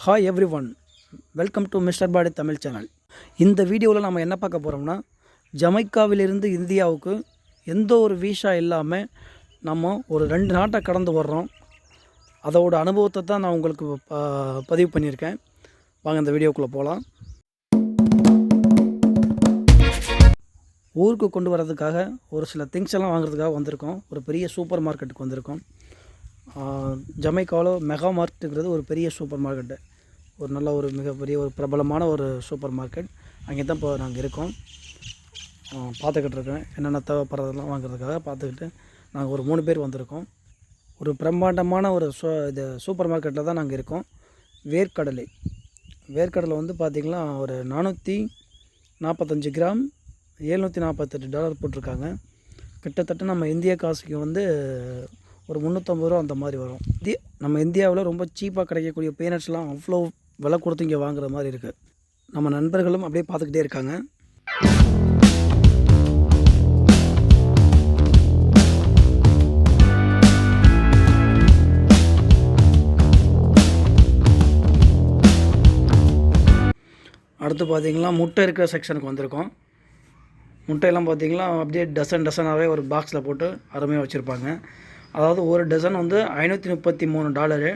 Hi everyone welcome to mister body Tamil channel இந்த வீடியோவில் நம்ம என்ன பார்க்க போகிறோம்னா ஜமைக்காவிலிருந்து இந்தியாவுக்கு எந்த ஒரு வீசா இல்லாமல் நம்ம ஒரு ரெண்டு நாட்டை கடந்து வர்றோம். அதோட அனுபவத்தை தான் நான் உங்களுக்கு ப- பதிவு பண்ணியிருக்கேன். வாங்க இந்த வீடியோக்குள்ளே போகலாம் ஊருக்கு கொண்டு வர்றதுக்காக ஒரு சில திங்ஸ் எல்லாம் வாங்குறதுக்காக வந்திருக்கோம். ஒரு பெரிய சூப்பர் மார்க்கெட்டுக்கு வந்திருக்கோம். ஜமைக்காவில் மெகா மார்க்கெட்டுங்கிறது ஒரு பெரிய சூப்பர் மார்க்கெட்டு ஒரு நல்ல ஒரு மிகப்பெரிய ஒரு பிரபலமான ஒரு சூப்பர் மார்க்கெட். அங்கே தான் இப்போ நாங்கள் இருக்கோம். பார்த்துக்கிட்டு இருக்கேன். என்னென்ன தேவைப்படுறதெல்லாம் வாங்குறதுக்காக பார்த்துக்கிட்டு நாங்கள் ஒரு மூணு பேர் வந்திருக்கோம். ஒரு பிரம்மாண்டமான ஒரு சூ இது சூப்பர் மார்க்கெட்டில் தான் நாங்கள் இருக்கோம். வேர்க்கடலை. வேர்க்கடலை வந்து பார்த்திங்கன்னா ஒரு நானூற்றி நாற்பத்தஞ்சு கிராம் ஏழ்நூற்றி நாற்பத்தெட்டு டாலர் போட்டிருக்காங்க. கிட்டத்தட்ட நம்ம இந்திய காசுக்கு வந்து ஒரு முந்நூற்றம்பது ரூபா அந்த மாதிரி வரும். இந்திய நம்ம இந்தியாவில் ரொம்ப சீப்பாக கிடைக்கக்கூடிய பீனட்ஸ்லாம் அவ்வளோ விலை கொடுத்து இங்கே வாங்குற மாதிரி இருக்குது நம்ம நண்பர்களும் அப்படியே பார்த்துக்கிட்டே இருக்காங்க. அடுத்து பார்த்தீங்கன்னா முட்டை இருக்கிற செக்ஷனுக்கு வந்திருக்கோம். முட்டையெல்லாம் பார்த்தீங்கன்னா அப்படியே டசன் டசனாகவே ஒரு பாக்ஸில் போட்டு அருமையாக வச்சுருப்பாங்க. அதாவது ஒரு டசன் வந்து ஐநூற்றி முப்பத்தி மூணு டாலரு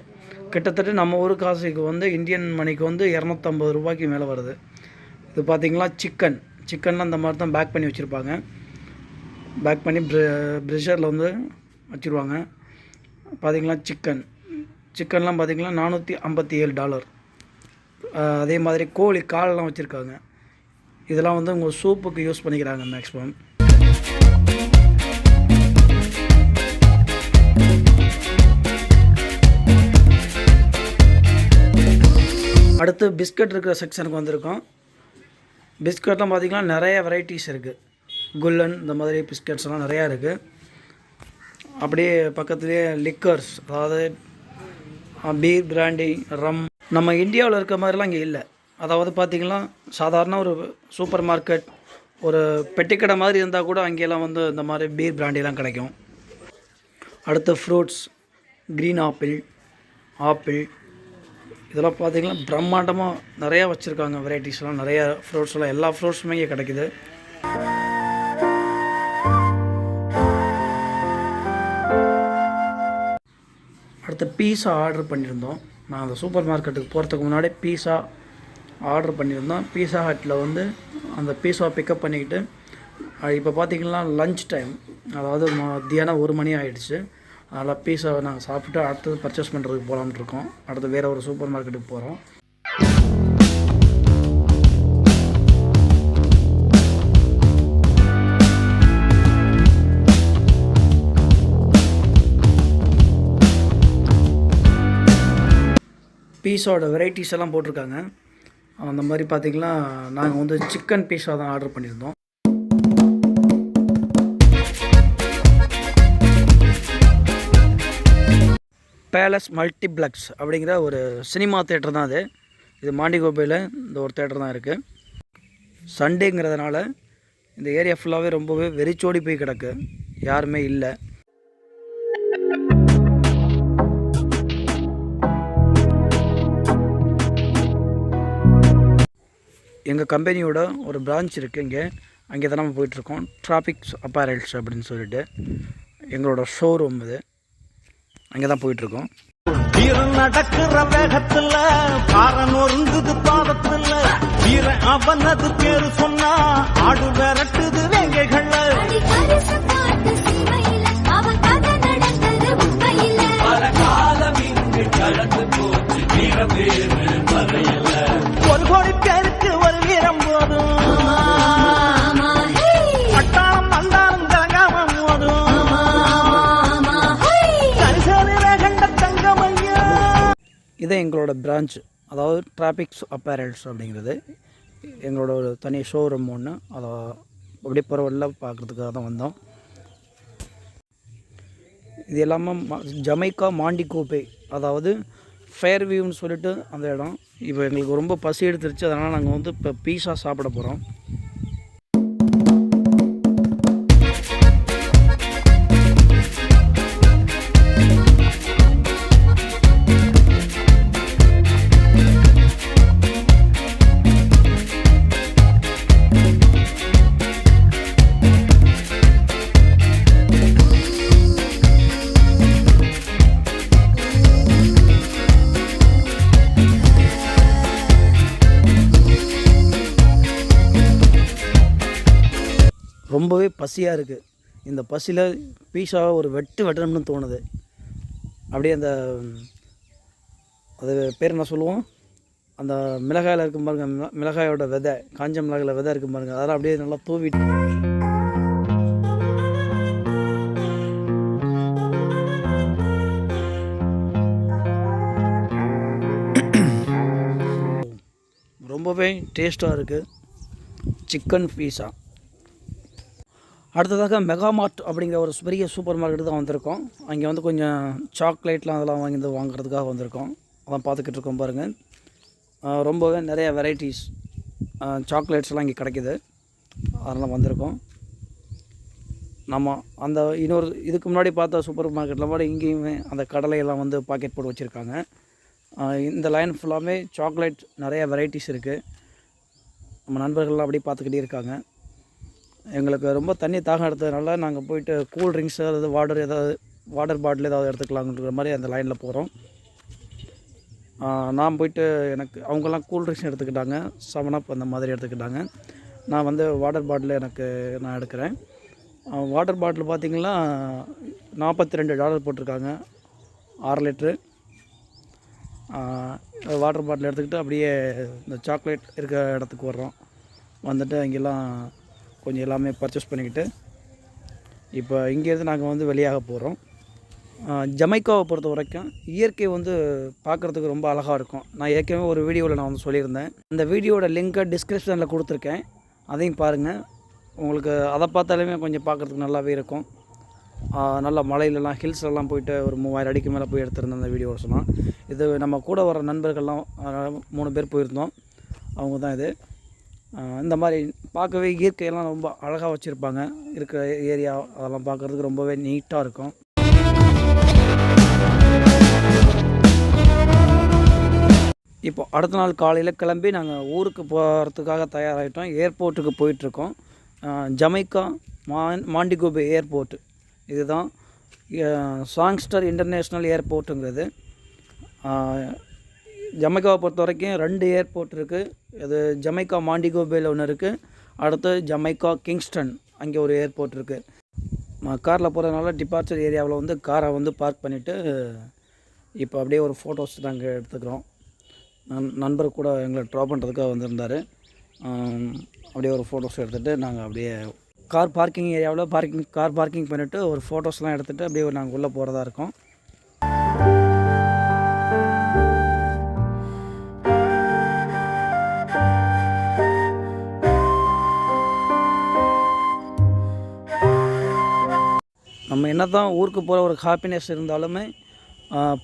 கிட்டத்தட்ட நம்ம ஊர் காசுக்கு வந்து இந்தியன் மணிக்கு வந்து இரநூத்தம்பது ரூபாய்க்கு மேலே வருது. இது பார்த்தீங்கன்னா சிக்கன் சிக்கன்லாம் இந்த மாதிரி தான் பேக் பண்ணி வச்சுருப்பாங்க. பேக் பண்ணி ப்ரெஷரில் வந்து வச்சுருவாங்க. பார்த்தீங்கன்னா சிக்கன் சிக்கன்லாம் பார்த்திங்கன்னா நானூற்றி ஐம்பத்தி ஏழு டாலர் அதே மாதிரி கோழி காலெலாம் வச்சுருக்காங்க. இதெல்லாம் வந்து உங்கள் சூப்புக்கு யூஸ் பண்ணிக்கிறாங்க மேக்ஸிமம் அடுத்து பிஸ்கட் இருக்கிற செக்ஷனுக்கு வந்திருக்கோம். பிஸ்கட்லாம் பார்த்திங்கன்னா நிறைய வெரைட்டிஸ் இருக்குது குல்லன் இந்த மாதிரி பிஸ்கட்ஸ்லாம் நிறையா இருக்குது அப்படியே பக்கத்துலேயே லிக்கர்ஸ் அதாவது பீர் பிராண்டி ரம் நம்ம இந்தியாவில் இருக்க மாதிரிலாம் இங்கே இல்லை. அதாவது பார்த்திங்கன்னா சாதாரண ஒரு சூப்பர் மார்க்கெட் ஒரு பெட்டிக்கடை மாதிரி இருந்தால் கூட அங்கெல்லாம் வந்து இந்த மாதிரி பீர் பிராண்டிலாம் கிடைக்கும். அடுத்து ஃப்ரூட்ஸ் க்ரீன் ஆப்பிள் ஆப்பிள் இதெல்லாம் பார்த்திங்கன்னா பிரம்மாண்டமாக நிறையா வச்சுருக்காங்க. வெரைட்டிஸ்லாம் நிறைய ஃப்ரூட்ஸ்லாம் எல்லா ஃப்ரூட்ஸுமே இங்கே கிடைக்குது. அடுத்து பீஸா ஆர்டர் பண்ணியிருந்தோம். நான் அந்த சூப்பர் மார்க்கெட்டுக்கு போகிறதுக்கு முன்னாடி பீஸா ஆர்டர் பண்ணியிருந்தோம். பீஸா ஹட்டில் வந்து அந்த பீஸா பிக்கப் பண்ணிக்கிட்டு இப்போ பார்த்தீங்கன்னா லஞ்ச் டைம் அதாவது மத்தியானம் ஒரு மணி ஆகிடுச்சு அதனால் பீஸாவை நாங்கள் சாப்பிட்டு அடுத்தது பர்ச்சேஸ் பண்ணுறதுக்கு போகலாம்னு இருக்கோம். அடுத்து வேறு ஒரு சூப்பர் மார்க்கெட்டுக்கு போகிறோம் பீஸோட வெரைட்டிஸ் எல்லாம் போட்டிருக்காங்க. அந்த மாதிரி பார்த்திங்கன்னா நாங்கள் வந்து சிக்கன் பீஸா தான் ஆர்டர் பண்ணியிருந்தோம். பேலஸ் மல்டிப்ளெக்ஸ் அப்படிங்கிற ஒரு சினிமா தேட்டர் தான் அது. இது மாண்டிகோபையில் இந்த ஒரு தேட்டர் தான் இருக்குது சண்டேங்கிறதுனால இந்த ஏரியா ஃபுல்லாகவே ரொம்பவே வெறிச்சோடி போய் கிடக்கு. யாருமே இல்லை. எங்கள் கம்பெனியோட ஒரு பிரான்ச் இருக்குது இங்கே. அங்கே தான் நம்ம போயிட்டுருக்கோம் டிராபிக்ஸ் அப்பாரல்ஸ் அப்படின்னு சொல்லிட்டு. எங்களோட ஷோரூம் இது. அங்கே தான் போயிட்டுருக்கோம் நடக்கிற வேகத்துல பாற நொறுங்குது பாவத்துல. வீரன் அவனது பேரு சொன்னா ஆடு விரட்டுது காட்டு சீமையில அவன் கதை நடந்தது உண்மையில. ஒரு இதே எங்களோட பிரான்ச் அதாவது டிராபிக்ஸ் அப்பேரல்ஸ் அப்படிங்கிறது எங்களோட ஒரு தனி ஷோரூம் ஒன்று அதை அப்படியே பரவாயில்ல பார்க்குறதுக்காக தான் வந்தோம். இது எல்லாமே ம- ஜமைக்கா கோப்பை அதாவது ஃபேர் வியூன்னு சொல்லிட்டு அந்த இடம். இப்போ எங்களுக்கு ரொம்ப பசி எடுத்துருச்சு. அதனால் நாங்கள் வந்து இப்போ பீஸா சாப்பிட போகிறோம் ரொம்பவே பசியாக இருக்குது இந்த பசியில் பீஸாவை ஒரு வெட்டு வெட்டணும்னு தோணுது. அப்படியே அந்த அது பேர் என்ன சொல்லுவோம்? அந்த மிளகாயில் இருக்கும் பாருங்க மிளகாயோட விதை காஞ்ச மிளகாயில் விதை இருக்கும் பாருங்கள் அதெல்லாம் அப்படியே நல்லா தூவிட்டு ரொம்பவே டேஸ்ட்டாக இருக்குது சிக்கன் பீஸா. அடுத்ததாக மெகாமார்ட் அப்படிங்கிற ஒரு பெரிய சூப்பர் மார்க்கெட்டு தான் வந்திருக்கோம். அங்கே வந்து கொஞ்சம் சாக்லேட்லாம் அதெல்லாம் வாங்கி வந்து வாங்குறதுக்காக வந்திருக்கோம். அதான் பார்த்துக்கிட்டு இருக்கோம் பாருங்கள் ரொம்பவே நிறைய வெரைட்டிஸ் சாக்லேட்ஸ்லாம் இங்கே கிடைக்கிது. அதெல்லாம் வந்திருக்கோம். நம்ம அந்த இன்னொரு இதுக்கு முன்னாடி பார்த்த சூப்பர் மார்க்கெட்டில் கூட இங்கேயுமே அந்த கடலையெல்லாம் வந்து பாக்கெட் போட்டு வச்சுருக்காங்க. இந்த லைன் ஃபுல்லாமே சாக்லேட் நிறைய வெரைட்டிஸ் இருக்குது நம்ம நண்பர்கள்லாம் அப்படியே பார்த்துக்கிட்டே இருக்காங்க. எங்களுக்கு ரொம்ப தண்ணி தாகம் எடுத்ததுனால நாங்கள் போயிட்டு கூல் ட்ரிங்க்ஸ் அதாவது வாட்டர் ஏதாவது வாட்டர் பாட்டில் ஏதாவது எடுத்துக்கலாங்கிற மாதிரி அந்த லைனில் போகிறோம் நான் போயிட்டு எனக்கு அவங்கெல்லாம் கூல் ட்ரிங்க்ஸ் எடுத்துக்கிட்டாங்க. செவன் அப் அந்த மாதிரி எடுத்துக்கிட்டாங்க. நான் வந்து வாட்டர் பாட்டில் எனக்கு நான் எடுக்கிறேன். வாட்டர் பாட்டில் பார்த்திங்கன்னா நாற்பத்தி ரெண்டு டாலர் போட்டிருக்காங்க. ஆறு லிட்ரு வாட்டர் பாட்டில் எடுத்துக்கிட்டு அப்படியே இந்த சாக்லேட் இருக்கிற இடத்துக்கு வர்றோம். வந்துட்டு அங்கெல்லாம் கொஞ்சம் எல்லாமே பர்ச்சேஸ் பண்ணிக்கிட்டு இப்போ இங்கேருந்து நாங்கள் வந்து வெளியாக போகிறோம் ஜமைக்காவை பொறுத்த வரைக்கும் இயற்கை வந்து பார்க்குறதுக்கு ரொம்ப அழகாக இருக்கும். நான் ஏற்கனவே ஒரு வீடியோவில் நான் வந்து சொல்லியிருந்தேன். அந்த வீடியோட லிங்க்கை டிஸ்கிரிப்ஷனில் கொடுத்துருக்கேன். அதையும் பாருங்கள் உங்களுக்கு அதை பார்த்தாலுமே கொஞ்சம் பார்க்குறதுக்கு நல்லாவே இருக்கும். நல்லா மலையிலலாம் ஹில்ஸ்லலாம் போயிட்டு ஒரு மூவாயிரம் அடிக்கு மேலே போய் எடுத்திருந்தேன் அந்த வீடியோ சொன்னால் இது நம்ம கூட வர நண்பர்கள்லாம் மூணு பேர் போயிருந்தோம். அவங்க தான் இது. இந்த மாதிரி பார்க்கவே இயற்கையெல்லாம் ரொம்ப அழகாக வச்சுருப்பாங்க. இருக்கிற ஏரியா அதெல்லாம் பார்க்குறதுக்கு ரொம்பவே நீட்டாக இருக்கும். இப்போ அடுத்த நாள் காலையில் கிளம்பி நாங்கள் ஊருக்கு போகிறதுக்காக தயாராகிட்டோம் ஏர்போர்ட்டுக்கு போயிட்டுருக்கோம். ஜமைக்கா மான் மாண்டிகோபே ஏர்போர்ட் இதுதான் சாங்ஸ்டர் இன்டர்நேஷ்னல் ஏர்போர்ட்டுங்கிறது. ஜமைக்காவை பொறுத்த வரைக்கும் ரெண்டு ஏர்போர்ட் இருக்குது அது ஜமைக்கா மாண்டிகோபேயில் ஒன்று இருக்குது அடுத்து ஜமைக்கா கிங்ஸ்டன் அங்கே ஒரு ஏர்போர்ட் இருக்குது காரில் போகிறதுனால டிபார்ச்சர் ஏரியாவில் வந்து காரை வந்து பார்க் பண்ணிவிட்டு இப்போ அப்படியே ஒரு ஃபோட்டோஸ் நாங்கள் எடுத்துக்கிறோம். நண் நண்பர் கூட எங்களை ட்ராப் பண்ணுறதுக்காக வந்திருந்தார். அப்படியே ஒரு ஃபோட்டோஸ் எடுத்துகிட்டு நாங்கள் அப்படியே கார் பார்க்கிங் ஏரியாவில் பார்க்கிங் கார் பார்க்கிங் பண்ணிவிட்டு ஒரு ஃபோட்டோஸ்லாம் எடுத்துகிட்டு அப்படியே நாங்கள் உள்ளே போகிறதா இருக்கோம். என்ன தான் ஊருக்கு போகிற ஒரு ஹாப்பினஸ் இருந்தாலுமே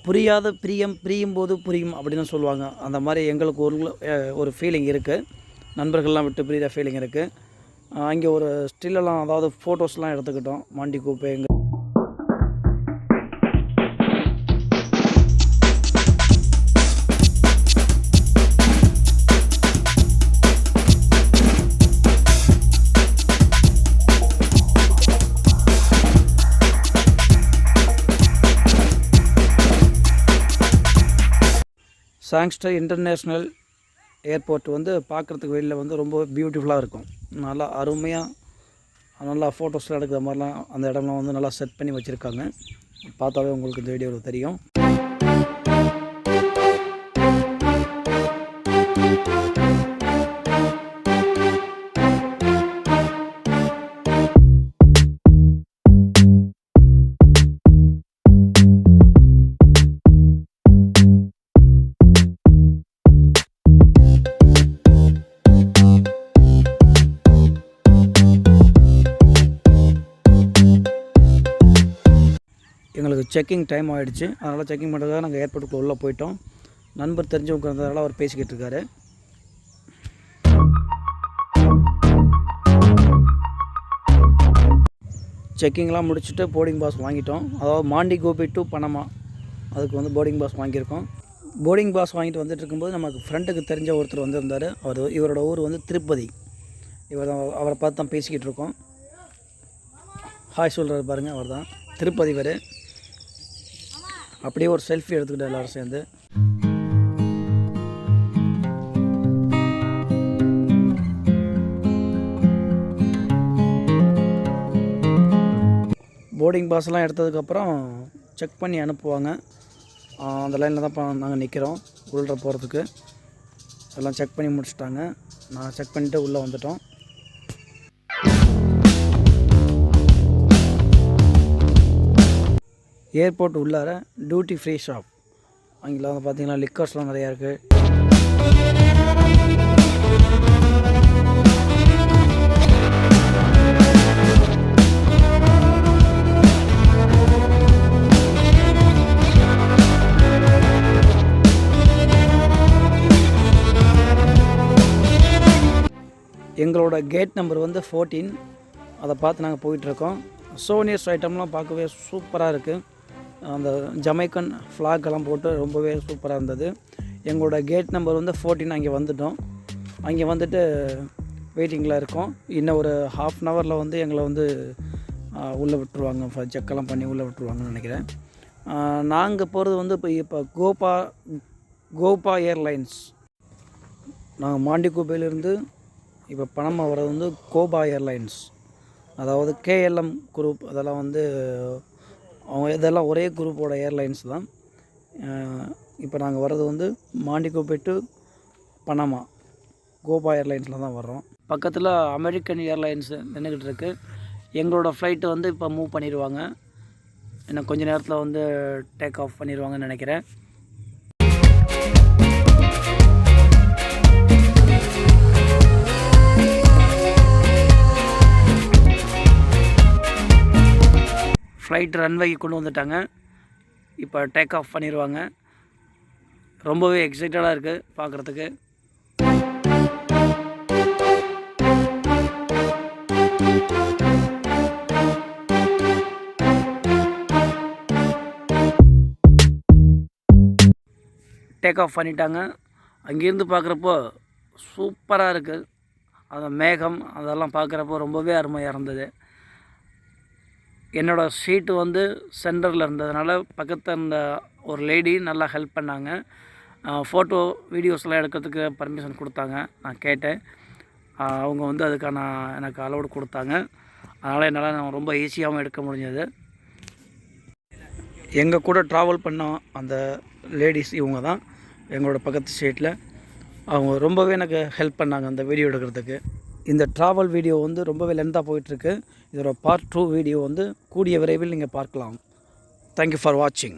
புரியாத பிரியம் பிரியும் போது புரியும் அப்படின்னு சொல்லுவாங்க. அந்த மாதிரி எங்களுக்கு ஒரு ஒரு ஃபீலிங் இருக்குது நண்பர்கள்லாம் விட்டு பிரியிற ஃபீலிங் இருக்குது அங்கே ஒரு ஸ்டில்லெல்லாம் அதாவது ஃபோட்டோஸ்லாம் எடுத்துக்கிட்டோம். மாண்டி கூப்பை எங்கள் சாங்ஸ்டர் இன்டர்நேஷ்னல் ஏர்போர்ட் வந்து பார்க்குறதுக்கு வெளியில் வந்து ரொம்ப பியூட்டிஃபுல்லாக இருக்கும். நல்லா அருமையாக நல்லா ஃபோட்டோஸ்லாம் எடுக்கிற மாதிரிலாம் அந்த இடம்லாம் வந்து நல்லா செட் பண்ணி வச்சுருக்காங்க. பார்த்தாவே உங்களுக்கு இந்த வீடியோவில் தெரியும். செக்கிங் டைம் ஆகிடுச்சு அதனால் செக்கிங் பண்ணுறதுக்காக நாங்கள் ஏர்போர்ட்டுக்குள்ளே உள்ளே போயிட்டோம். நண்பர் தெரிஞ்சவங்க இருந்ததால அவர் பேசிக்கிட்டு இருக்காரு செக்கிங்லாம் முடிச்சுட்டு போர்டிங் பாஸ் வாங்கிட்டோம். அதாவது மாண்டி கோபி டு பனமா. அதுக்கு வந்து போர்டிங் பாஸ் வாங்கியிருக்கோம். போர்டிங் பாஸ் வாங்கிட்டு வந்துட்டு இருக்கும்போது நமக்கு ஃப்ரெண்டுக்கு தெரிஞ்ச ஒருத்தர் வந்திருந்தார். அவர் இவரோட ஊர் வந்து திருப்பதி. இவர் தான் அவரை பார்த்து தான் பேசிக்கிட்டு இருக்கோம் ஹாய் சொல்கிறார் பாருங்கள் அவர் தான் திருப்பதி வரை அப்படியே ஒரு செல்ஃபி எடுத்துக்கிட்டோம் எல்லாரும் சேர்ந்து. போர்டிங் பாஸ்லாம் எடுத்ததுக்கப்புறம் செக் பண்ணி அனுப்புவாங்க. அந்த லைனில் தான் நாங்கள் நிற்கிறோம் உள்ள போகிறதுக்கு எல்லாம் செக் பண்ணி முடிச்சிட்டாங்க. நான் செக் பண்ணிவிட்டு உள்ளே வந்துட்டோம். ஏர்போர்ட் உள்ளார டியூட்டி ஃப்ரீ ஷாப் அங்கே வந்து பார்த்தீங்கன்னா லிக்கர்ஸ்லாம் நிறையா இருக்குது எங்களோட கேட் நம்பர் வந்து ஃபோர்டீன் அதை பார்த்து நாங்கள் போயிட்டுருக்கோம் சோனியர்ஸ் ஐட்டம்லாம் பார்க்கவே சூப்பராக இருக்குது அந்த ஜமைக்கன் ஃப்ளாக் எல்லாம் போட்டு ரொம்பவே சூப்பராக இருந்தது. எங்களோட கேட் நம்பர் வந்து ஃபோர்டீன் அங்கே வந்துட்டோம். அங்கே வந்துட்டு வெயிட்டிங்கில் இருக்கோம். இன்னும் ஒரு ஹாஃப் அன் ஹவரில் வந்து எங்களை வந்து உள்ளே விட்டுருவாங்க. செக்கெல்லாம் பண்ணி உள்ளே விட்டுருவாங்கன்னு நினைக்கிறேன். நாங்கள் போகிறது வந்து இப்போ இப்போ கோபா கோபா ஏர்லைன்ஸ். நாங்கள் மாண்டிகோபையிலேருந்து இப்போ பணமாக வர்றது வந்து கோபா ஏர்லைன்ஸ். அதாவது கேஎல்எம் குரூப் அதெல்லாம் வந்து அவங்க இதெல்லாம் ஒரே குரூப்போட ஏர்லைன்ஸ் தான். இப்போ நாங்கள் வர்றது வந்து மாண்டிகோபை டு பனமா கோபா ஏர்லைன்ஸில் தான் வர்றோம். பக்கத்தில் அமெரிக்கன் ஏர்லைன்ஸ் நின்றுக்கிட்டு இருக்கு. எங்களோட ஃப்ளைட்டு வந்து இப்போ மூவ் பண்ணிடுவாங்க. இன்னும் கொஞ்ச நேரத்தில் வந்து டேக் ஆஃப் பண்ணிடுவாங்கன்னு நினைக்கிறேன். ஃப்ளைட் ரன்வேக்கு கொண்டு வந்துட்டாங்க. இப்போ டேக் ஆஃப் பண்ணிடுவாங்க ரொம்பவே எக்ஸைட்டடாக இருக்குது பார்க்குறதுக்கு டேக் ஆஃப் பண்ணிட்டாங்க. அங்கேருந்து பார்க்குறப்போ சூப்பராக இருக்குது அந்த மேகம் அதெல்லாம் பார்க்குறப்போ ரொம்பவே அருமையாக இருந்தது. என்னோடய சீட்டு வந்து சென்டரில் இருந்ததுனால பக்கத்தில் இருந்த ஒரு லேடி நல்லா ஹெல்ப் பண்ணாங்க. ஃபோட்டோ வீடியோஸ்லாம் எடுக்கிறதுக்கு பர்மிஷன் கொடுத்தாங்க. நான் கேட்டேன். அவங்க வந்து அதுக்கான எனக்கு அலோடு கொடுத்தாங்க. அதனால் என்னால் நான் ரொம்ப ஈஸியாகவும் எடுக்க முடிஞ்சது. எங்கள் கூட ட்ராவல் பண்ண அந்த லேடிஸ் இவங்க தான் எங்களோட பக்கத்து ஸ்டேட்டில் அவங்க ரொம்பவே எனக்கு ஹெல்ப் பண்ணாங்க அந்த வீடியோ எடுக்கிறதுக்கு. இந்த ட்ராவல் வீடியோ வந்து ரொம்பவே லென்த்தாக போயிட்டுருக்கு. இதோட பார்ட் டூ வீடியோ வந்து கூடிய விரைவில் நீங்கள் பார்க்கலாம். தேங்க்யூ ஃபார் வாட்சிங்